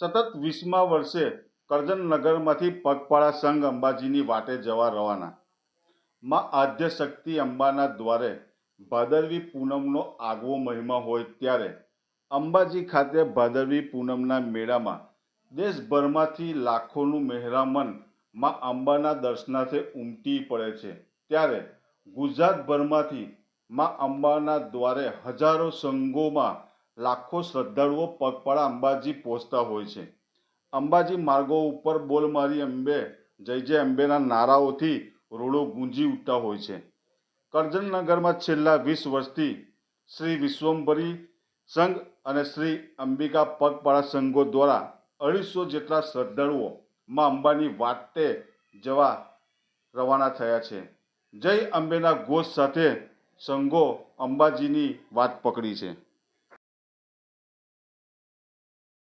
સતત વીસમા વર્ષે કરજનનગરમાંથી પગપાળા સંઘ અંબાજીની વાટે જવા રવાના. માં આદ્ય શક્તિ અંબાના દ્વારે ભાદરવી પૂનમનો આગવો મહિમા હોય ત્યારે અંબાજી ખાતે ભાદરવી પૂનમના મેળામાં દેશભરમાંથી લાખોનું મહેરામનમાં અંબાના દર્શનાર્થે ઉમટી પડે છે. ત્યારે ગુજરાતભરમાંથી માં અંબાના દ્વારે હજારો સંઘોમાં લાખો શ્રદ્ધાળુઓ પગપાળા અંબાજી પહોંચતા હોય છે. અંબાજી માર્ગો ઉપર બોલ મારી અંબે, જય જય અંબેના નારાઓથી રોડો ગુંજી ઉઠતા હોય છે. કરજનનગરમાં છેલ્લા વીસ વર્ષથી શ્રી વિશ્વંભરી સંઘ અને શ્રી અંબિકા પગપાળા સંઘો દ્વારા અઢીસો જેટલા શ્રદ્ધાળુઓ માં અંબાની વાટે જવા રવાના થયા છે. જય અંબેના ઘોષ સાથે સંઘો અંબાજીની વાત પકડી છે.